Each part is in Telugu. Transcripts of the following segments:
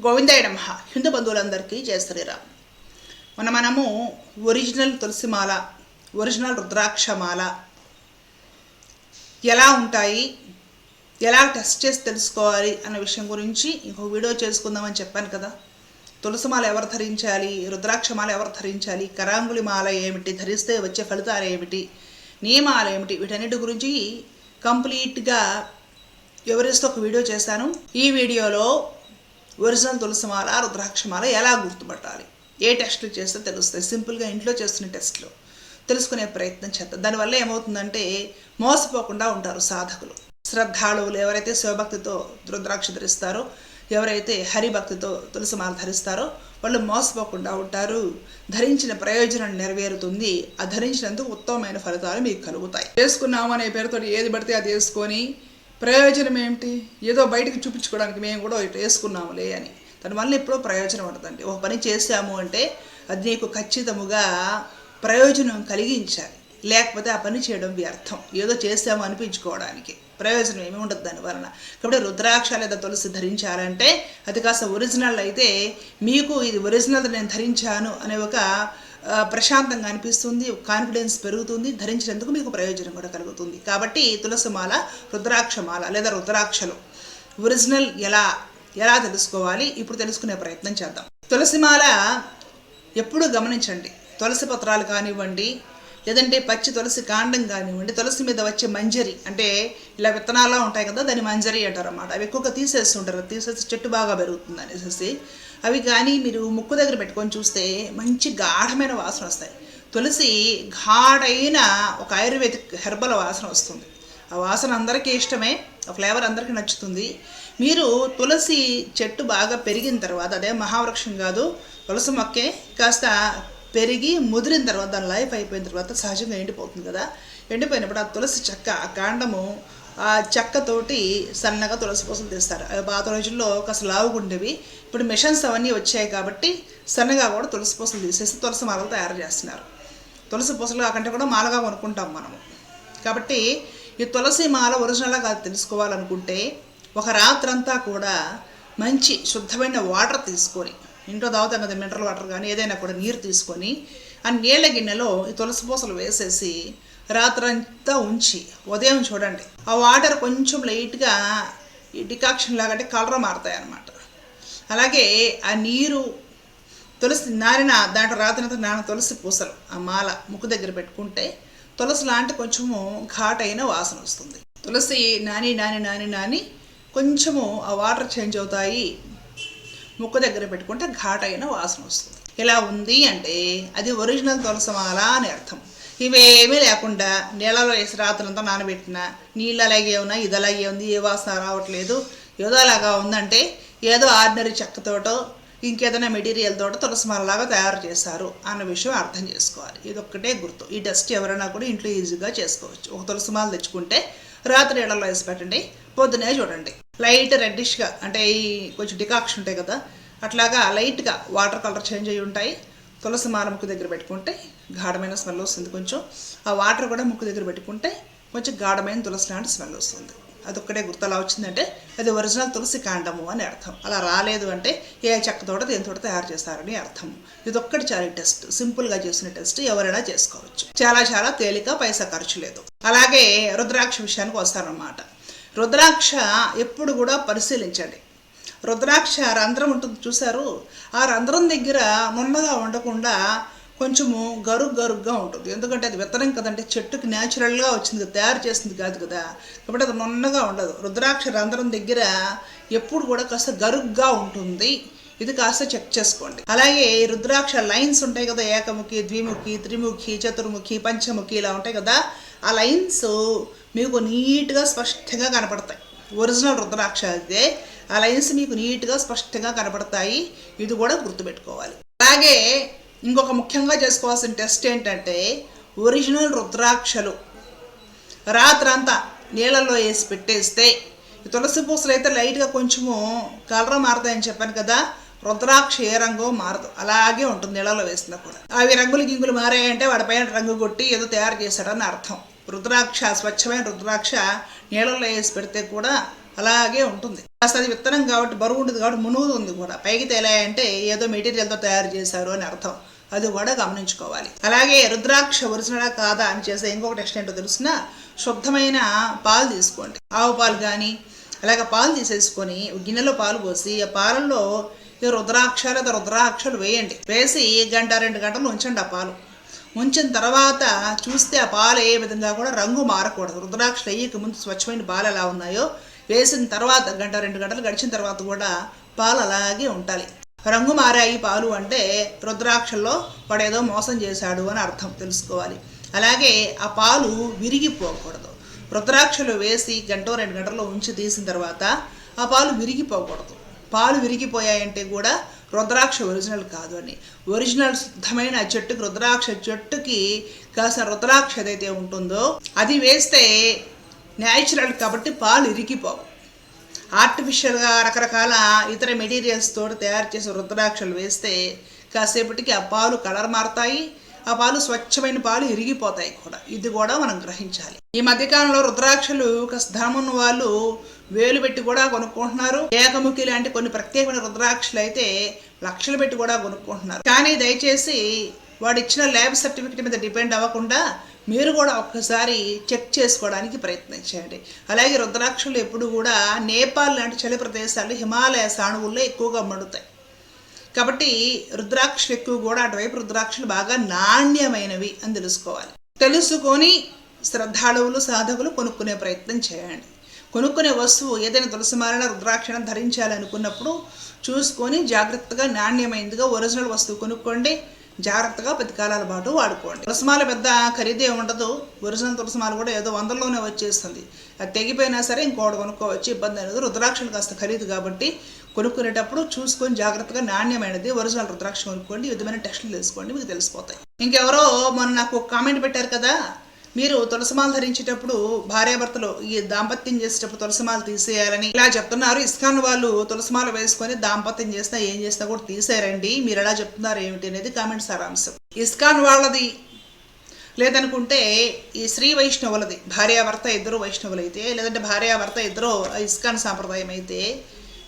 గోవిందాయ నమ. హిందూ బంధువులందరికీ జయ శ్రీరామ్. మన మనము ఒరిజినల్ తులసిమాల ఒరిజినల్ రుద్రాక్షమాల ఎలా ఉంటాయి ఎలా టెస్ట్ చేసి తెలుసుకోవాలి అన్న విషయం గురించి ఇంకో వీడియో చేసుకుందామని చెప్పాను కదా. తులసిమాల ఎవరు ధరించాలి రుద్రాక్షమాల ఎవరు ధరించాలి కరాంగులి మాల ఏమిటి ధరిస్తే వచ్చే ఫలితాలు ఏమిటి నియమాలు ఏమిటి వీటన్నిటి గురించి కంప్లీట్గా వివరిస్తూ ఒక వీడియో చేశాను. ఈ వీడియోలో ఒరిజినల్ తులసిమాల రుద్రాక్షమాల ఎలా గుర్తుపట్టాలి? ఏ టెస్టులు చేస్తే తెలుస్తాయి? సింపుల్గా ఇంట్లో చేస్తున్న టెస్ట్లు తెలుసుకునే ప్రయత్నం చేద్దాం. దానివల్ల ఏమవుతుందంటే మోసపోకుండా ఉంటారు సాధకులు. శ్రద్ధాళువులు ఎవరైతే శివభక్తితో రుద్రాక్ష ధరిస్తారో ఎవరైతే హరిభక్తితో తులసిమాల ధరిస్తారో వాళ్ళు మోసపోకుండా ఉంటారు. ధరించిన ప్రయోజనం నెరవేరుతుంది. ఆ ధరించినందుకు ఉత్తమమైన ఫలితాలు మీకు కలుగుతాయి. వేసుకున్నాము అనే పేరుతో ఏది పడితే అది వేసుకొని ప్రయోజనం ఏమిటి ఏదో బయటకు చూపించుకోవడానికి మేము కూడా ఇటు వేసుకున్నాములే అని. దాని వల్ల ఎప్పుడో ప్రయోజనం ఉండదండి. ఒక పని చేసాము అంటే అది నీకు ఖచ్చితముగా ప్రయోజనం కలిగించాలి. లేకపోతే ఆ పని చేయడం వ్యర్థం. ఏదో చేసాము అనిపించుకోవడానికి. ప్రయోజనం ఏమి ఉండదు దాని వలన. కాబట్టి రుద్రాక్ష లేదా తులసి ధరించారంటే అది కాస్త ఒరిజినల్ అయితే మీకు ఇది ఒరిజినల్ నేను ధరించాను అనే ఒక ప్రశాంతంగా అనిపిస్తుంది కాన్ఫిడెన్స్ పెరుగుతుంది ధరించినందుకు మీకు ప్రయోజనం కూడా కలుగుతుంది. కాబట్టి తులసిమాల రుద్రాక్షమాల లేదా రుద్రాక్షలు ఒరిజినల్ ఎలా ఎలా తెలుసుకోవాలి ఇప్పుడు తెలుసుకునే ప్రయత్నం చేద్దాం. తులసిమాల ఎప్పుడు గమనించండి. తులసి పత్రాలు కానివ్వండి లేదంటే పచ్చి తులసి కాండం కానివ్వండి తులసి మీద వచ్చే మంజరి అంటే ఇలా విత్తనాల్లో ఉంటాయి కదా దాన్ని మంజరి అంటారు అన్నమాట అవి ఎక్కువగా తీసేస్తుంటారు తీసేసి చెట్టు బాగా పెరుగుతుంది అనేసి అవి కానీ మీరు ముక్కు దగ్గర పెట్టుకొని చూస్తే మంచి గాఢమైన వాసన వస్తాయి. తులసి ఘాడైన ఒక ఆయుర్వేదిక్ హెర్బల్ వాసన వస్తుంది. ఆ వాసన అందరికీ ఇష్టమే ఆ ఫ్లేవర్ అందరికీ నచ్చుతుంది. మీరు తులసి చెట్టు బాగా పెరిగిన తర్వాత అదే మహావృక్షం కాదు తులసి మొక్కే కాస్త పెరిగి ముదిరిన తర్వాత దాని లైఫ్ అయిపోయిన తర్వాత సహజంగా ఎండిపోతుంది కదా. ఎండిపోయినప్పుడు ఆ తులసి చెక్క ఆ కాండము ఆ చెక్కతోటి సన్నగా తులసి పూసలు తీస్తారు. అవి పాత రోజుల్లో కాస్త లావుగా ఉండేవి. ఇప్పుడు మిషన్స్ అవన్నీ వచ్చాయి కాబట్టి సన్నగా కూడా తులసి పూసలు తీసేసి తులసి మాలలు తయారు చేస్తున్నారు. తులసి పూసలు కాకంటే కూడా మాలగా కొనుక్కుంటాం మనము కాబట్టి ఈ తులసి మాల ఒరిజినల్గా కాదు తెలుసుకోవాలనుకుంటే ఒక రాత్రంతా కూడా మంచి శుద్ధమైన వాటర్ తీసుకొని ఇంట్లో తాగుతాం కదా మినరల్ వాటర్ కానీ ఏదైనా కూడా నీరు తీసుకొని ఆ నీళ్ళ గిన్నెలో ఈ తులసి పూసలు వేసేసి రాత్రంతా ఉంచి ఉదయం చూడండి. ఆ వాటర్ కొంచెం లైట్గా ఈ డికాక్షన్ లాగా అంటే కలర్ మారుతాయి అన్నమాట అలాగే ఆ నీరు తులసి నారిన దాంట్లో రాత్రి నాన్న తులసి పూసలు ఆ మాల ముక్కు దగ్గర పెట్టుకుంటే తులసి లాంటి కొంచెము ఘాటైన వాసన వస్తుంది. తులసి నాని నాని నాని నాని కొంచెము ఆ వాటర్ చేంజ్ అవుతాయి. ముక్కు దగ్గర పెట్టుకుంటే ఘాటైన వాసన వస్తుంది. ఇలా ఉంది అంటే అది ఒరిజినల్ తులసమాల అని అర్థం. ఇవేమీ లేకుండా నీళ్ళలో వేసి రాత్రంతా నానబెట్టిన నీళ్ళు అలాగే ఉన్నా ఇది అలాగే ఉంది ఏ వాసన రావట్లేదు. ఏదో అలాగా ఉందంటే ఏదో ఆర్డినరీ చెక్కతోటో ఇంకేదైనా మెటీరియల్ తోట తులసిమాలలాగా తయారు చేశారు అన్న విషయం అర్థం చేసుకోవాలి. ఇది ఒక్కటే గుర్తు. ఈ డస్ట్ ఎవరైనా కూడా ఇంట్లో ఈజీగా చేసుకోవచ్చు. ఒక తులసిమాల తెచ్చుకుంటే రాత్రి నీళ్ళలో వేసి పెట్టండి పొద్దునే చూడండి. లైట్ రెడ్డిష్గా అంటే ఈ కొంచెం డికాక్షన్ ఉంటాయి కదా అట్లాగా లైట్గా వాటర్ కలర్ చేంజ్ అయ్యి ఉంటాయి. తులసి మాల ముక్కు దగ్గర పెట్టుకుంటే గాఢమైన స్మెల్ వస్తుంది కొంచెం. ఆ వాటర్ కూడా ముక్కు దగ్గర పెట్టుకుంటే కొంచెం గాఢమైన తులసి లాంటి స్మెల్ వస్తుంది. అదొక్కటే గుర్తు. అలా వచ్చిందంటే అది ఒరిజినల్ తులసి కాండము అని అర్థం. అలా రాలేదు అంటే ఏ చెక్కతోట దేనితోట తయారు చేస్తారని అర్థం. ఇది ఒక్కటి చాలా టెస్ట్. సింపుల్గా చేసిన టెస్ట్ ఎవరైనా చేసుకోవచ్చు. చాలా చాలా తేలిక పైసా ఖర్చు లేదు. అలాగే రుద్రాక్ష విషయానికి వస్తారన్నమాట. రుద్రాక్ష ఎప్పుడు కూడా పరిశీలించండి. రుద్రాక్ష రంధ్రం ఉంటుంది చూశారు? ఆ రంధ్రం దగ్గర నున్నగా ఉండకుండా కొంచెము గరుగ్ గరుగ్గా ఉంటుంది. ఎందుకంటే అది విత్తనం కదంటే చెట్టుకి న్యాచురల్గా వచ్చింది కదా, తయారు చేసింది కాదు కదా. కాబట్టి అది నున్నగా ఉండదు. రుద్రాక్ష రంధ్రం దగ్గర ఎప్పుడు కూడా కాస్త గరుగ్గా ఉంటుంది. ఇది కాస్త చెక్ చేసుకోండి. అలాగే రుద్రాక్ష లైన్స్ ఉంటాయి కదా ఏకముఖి ద్విముఖి త్రిముఖి చతుర్ముఖి పంచముఖి ఇలా ఉంటాయి కదా. ఆ లైన్స్ మీకు నీట్గా స్పష్టంగా కనపడతాయి. ఒరిజినల్ రుద్రాక్ష అయితే ఆ లైన్స్ మీకు నీట్గా స్పష్టంగా కనపడతాయి. ఇది కూడా గుర్తుపెట్టుకోవాలి. అలాగే ఇంకొక ముఖ్యంగా చేసుకోవాల్సిన టెస్ట్ ఏంటంటే ఒరిజినల్ రుద్రాక్షలు. రాత్రంతా నీళ్ళల్లో వేసి పెట్టేస్తే తులసి పూసలు అయితే లైట్గా కొంచెము కలర్ మారుతాయని చెప్పాను కదా రుద్రాక్ష ఏ రంగు మారదు. అలాగే ఉంటుంది నీళ్ళలో వేసినా కూడా. అవి రంగులు గింగులు మారాయంటే వాడిపైన రంగు కొట్టి ఏదో తయారు చేశాడని అర్థం. రుద్రాక్ష స్వచ్ఛమైన రుద్రాక్ష నీళ్ళలో వేసి పెడితే కూడా అలాగే ఉంటుంది. కాస్త అది విత్తనం కాబట్టి బరువు ఉంటుంది కాబట్టి మునుగుతుంది కూడా. పైకి తేలాయంటే ఏదో మెటీరియల్తో తయారు చేశారు అని అర్థం. అది కూడా గమనించుకోవాలి. అలాగే రుద్రాక్ష ఒరిజినలా కాదా అని చేసే ఇంకొక టెస్ట్ ఏంటో తెలిసిన? శుద్ధమైన పాలు తీసుకోండి. ఆవు పాలు కానీ అలాగే పాలు తీసేసుకొని గిన్నెలో పాలు పోసి ఆ పాలల్లో ఈ రుద్రాక్ష లేదా రుద్రాక్షలు వేయండి. వేసి గంట రెండు గంటలు ఉంచండి ఆ పాలు. ఉంచిన తర్వాత చూస్తే ఆ పాలు ఏ విధంగా కూడా రంగు మారకూడదు. రుద్రాక్షలు వేయక ముందు స్వచ్ఛమైన పాలు ఎలా ఉన్నాయో వేసిన తర్వాత గంట రెండు గంటలు గడిచిన తర్వాత కూడా పాలు అలాగే ఉండాలి. రంగు మారాయి పాలు అంటే రుద్రాక్షల్లో పడేదో మోసం చేశాడు అని అర్థం. తెలుసుకోవాలి. అలాగే ఆ పాలు విరిగిపోకూడదు. రుద్రాక్షలు వేసి గంట రెండు గంటల్లో ఉంచి తీసిన తర్వాత ఆ పాలు విరిగిపోకూడదు. పాలు విరిగిపోయాయంటే కూడా రుద్రాక్ష ఒరిజినల్ కాదు అని. ఒరిజినల్ శుద్ధమైన చెట్టుకి రుద్రాక్ష చెట్టుకి కాసిన రుద్రాక్ష ఏదైతే ఉంటుందో అది వేస్తే న్యాచురల్ కాబట్టి పాలు ఇరిగిపోవు. ఆర్టిఫిషియల్గా రకరకాల ఇతర మెటీరియల్స్ తోటి తయారు చేసే రుద్రాక్షలు వేస్తే కాసేపటికి ఆ పాలు కలర్ మారుతాయి ఆ పాలు స్వచ్ఛమైన పాలు ఇరిగిపోతాయి కూడా. ఇది కూడా మనం గ్రహించాలి. ఈ మధ్యకాలంలో రుద్రాక్షలు కాస్త ధనమున్న వాళ్ళు వేలు పెట్టి కూడా కొనుక్కుంటున్నారు. ఏకముఖి లాంటి కొన్ని ప్రత్యేకమైన రుద్రాక్షలు అయితే లక్షలు పెట్టి కూడా కొనుక్కుంటున్నారు. కానీ దయచేసి వాడు ఇచ్చిన ల్యాబ్ సర్టిఫికేట్ మీద డిపెండ్ అవ్వకుండా మీరు కూడా ఒక్కసారి చెక్ చేసుకోవడానికి ప్రయత్నించండి. అలాగే రుద్రాక్షలు ఎప్పుడు కూడా నేపాల్ లాంటి చలి ప్రదేశాలు హిమాలయ సాణువుల్లో ఎక్కువగా మండుతాయి. కాబట్టి రుద్రాక్షలు ఎక్కువ కూడా అటువైపు రుద్రాక్షలు బాగా నాణ్యమైనవి అని తెలుసుకోవాలి. తెలుసుకొని శ్రద్ధాళువులు సాధకులు కొనుక్కునే ప్రయత్నం చేయండి. కొనుక్కునే వస్తువు ఏదైనా తులసిమాల రుద్రాక్షణ ధరించాలనుకున్నప్పుడు చూసుకొని జాగ్రత్తగా నాణ్యమైనదిగా ఒరిజినల్ వస్తువు కొనుక్కోండి. జాగ్రత్తగా పది కాలాల పాటు వాడుకోండి. తులసిమాల పెద్ద ఖరీదే ఉండదు. ఒరిజినల్ తులసిమాల కూడా ఏదో వందల్లోనే వచ్చేస్తుంది. అది తెగిపోయినా సరే ఇంకోటి కొనుక్కోవచ్చు ఇబ్బంది అనేది రుద్రాక్షలు కాస్త ఖరీదు కాబట్టి కొనుక్కునేటప్పుడు చూసుకొని జాగ్రత్తగా నాణ్యమైనది ఒరిజినల్ రుద్రాక్ష కొనుక్కోండి. విధమైన టెస్టులు తెలుసుకోండి మీకు తెలిసిపోతాయి. ఇంకెవరో మొన్న నాకు ఒక కామెంట్ పెట్టారు కదా మీరు తులసిమాల ధరించేటప్పుడు భార్యాభర్తలు ఈ దాంపత్యం చేసేటప్పుడు తులసిమాల తీసేయాలని ఇలా చెప్తున్నారు. ఇస్కాన్ వాళ్ళు తులసిమాల వేసుకొని దాంపత్యం చేసినా ఏం చేసినా కూడా తీసేయారండి. మీరు ఎలా చెప్తున్నారు ఏమిటి అనేది కామెంట్ సారాంశం. ఇస్కాన్ వాళ్ళది లేదనుకుంటే ఈ శ్రీ వైష్ణవులది భార్యాభర్త ఇద్దరు వైష్ణవులైతే లేదంటే భార్యాభర్త ఇద్దరు ఇస్కాన్ సాంప్రదాయం అయితే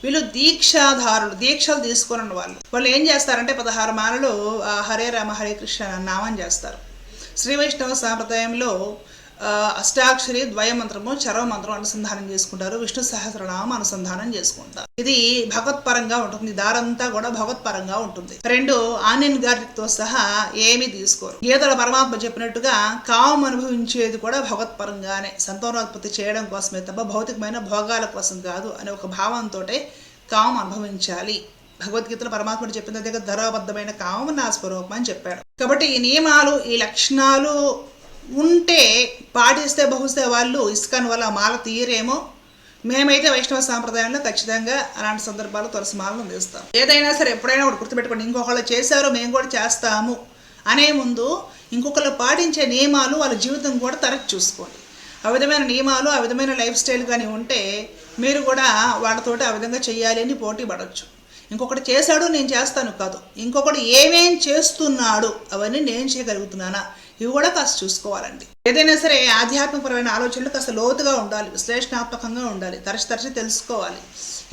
వీళ్ళు దీక్షాధారులు దీక్షలు తీసుకున్న వాళ్ళు. వాళ్ళు ఏం చేస్తారంటే పదహారు మానలు ఆ హరే రామ హరే కృష్ణ నామం చేస్తారు. శ్రీ వైష్ణవ సాంప్రదాయంలో అష్టాక్షరి ద్వయ మంత్రము చరవ మంత్రం అనుసంధానం చేసుకుంటారు. విష్ణు సహస్రనామం అనుసంధానం చేసుకుంటారు. ఇది భగవత్పరంగా ఉంటుంది. దారంతా కూడా భగవత్పరంగా ఉంటుంది. రెండు ఆనియన్ గార్లిక్తో సహా ఏమీ తీసుకోరు. గీతల పరమాత్మ చెప్పినట్టుగా కామం అనుభవించేది కూడా భగవత్పరంగానే సంతానోత్పత్తి చేయడం కోసమే తప్ప భౌతికమైన భోగాల కోసం కాదు అనే ఒక భావంతో కామం అనుభవించాలి. భగవద్గీతలో పరమాత్ముడు చెప్పిన దగ్గర ధరాబద్ధమైన కామం నా స్వరూపం అని చెప్పాడు. కాబట్టి ఈ నియమాలు ఈ లక్షణాలు ఉంటే పాటిస్తే బహుశా వాళ్ళు ఇస్కాన్ వల్ల మాల తీయరేమో. మేమైతే వైష్ణవ సాంప్రదాయంలో ఖచ్చితంగా అలాంటి సందర్భాల్లో తులసి మాలను అందిస్తాం ఏదైనా సరే ఎప్పుడైనా ఒకటి గుర్తుపెట్టుకోండి ఇంకొకళ్ళు చేశారో మేము కూడా చేస్తాము అనే ముందు ఇంకొకళ్ళు పాటించే నియమాలు వాళ్ళ జీవితం కూడా తరచు చూసుకోండి. ఆ విధమైన నియమాలు ఆ విధమైన లైఫ్ స్టైల్ కానీ ఉంటే మీరు కూడా వాళ్ళతోటి ఆ విధంగా చేయాలి అని పోటీ పడవచ్చు ఇంకొకటి చేశాడు నేను చేస్తాను కాదు. ఇంకొకటి ఏమేం చేస్తున్నాడు అవన్నీ నేను చేయగలుగుతున్నానా? ఇవి కూడా కాస్త చూసుకోవాలండి. ఏదైనా సరే ఆధ్యాత్మికపరమైన ఆలోచనలు కాస్త లోతుగా ఉండాలి విశ్లేషణాత్మకంగా ఉండాలి తరచి తరచి తెలుసుకోవాలి.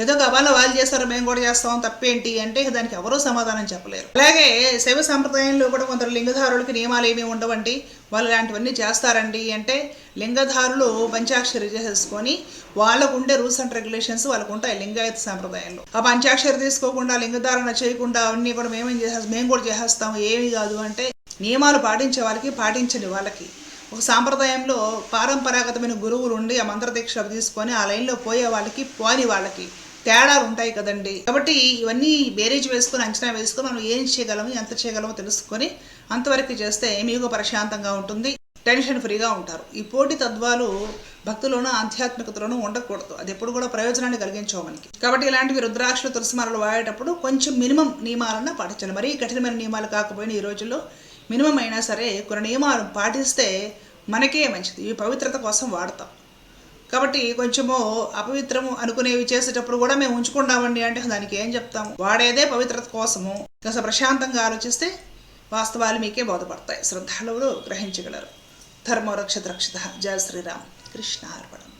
ఏదో గబాల వాళ్ళు చేస్తారు మేము కూడా చేస్తాం తప్పేంటి అంటే దానికి ఎవరూ సమాధానం చెప్పలేరు. అలాగే శైవ సాంప్రదాయంలో కూడా కొందరు లింగధారులకి నియమాలు ఏమీ ఉండవండి. వాళ్ళు ఇలాంటివన్నీ చేస్తారండి అంటే లింగధారులు పంచాక్షరి చేసేసుకొని వాళ్ళకు ఉండే రూల్స్ అండ్ రెగ్యులేషన్స్ వాళ్ళకు ఉంటాయి లింగాయత సాంప్రదాయంలో. ఆ పంచాక్షరి తీసుకోకుండా లింగధారణ చేయకుండా అవన్నీ కూడా మేమేం చేసేస్తాం మేము కూడా చేసేస్తాము ఏమీ కాదు అంటే నియమాలు పాటించే వాళ్ళకి పాటించని వాళ్ళకి. ఒక సాంప్రదాయంలో పారంపరాగతమైన గురువులు ఉండి ఆ మంత్రదీక్ష తీసుకొని ఆ లైన్లో పోయే వాళ్ళకి పోని వాళ్ళకి తేడాలు ఉంటాయి కదండి. కాబట్టి ఇవన్నీ బేరేజ్ వేసుకొని అంచనా వేసుకొని మనం ఏం చేయగలము ఎంత చేయగలమో తెలుసుకొని అంతవరకు చేస్తే మీకు ప్రశాంతంగా ఉంటుంది టెన్షన్ ఫ్రీగా ఉంటారు. ఈ పోటీ తత్వాలు భక్తులోనూ ఆధ్యాత్మికతలోనూ ఉండకూడదు. అది ఎప్పుడు కూడా ప్రయోజనాన్ని కలిగించవు మనకి. కాబట్టి ఇలాంటివి రుద్రాక్షలు తులసిమాలలు వాడేటప్పుడు కొంచెం మినిమం నియమాలను పాటించాలి. మరీ కఠినమైన నియమాలు కాకపోయినా ఈ రోజుల్లో మినిమం అయినా సరే కొన్ని నియమాలు పాటిస్తే మనకే మంచిది. ఇవి పవిత్రత కోసం వాడతాం. కాబట్టి కొంచెము అపవిత్రము అనుకునేవి చేసేటప్పుడు కూడా మేము ఉంచుకుంటామండి అంటే దానికి ఏం చెప్తాము? వాడేదే పవిత్రత కోసము. కాస్త ప్రశాంతంగా ఆలోచిస్తే వాస్తవాలు మీకే బోధపడతాయి. శ్రద్ధాళువులు గ్రహించగలరు. ధర్మరక్షత రక్షిత జయ శ్రీరామ్. కృష్ణ అర్పణం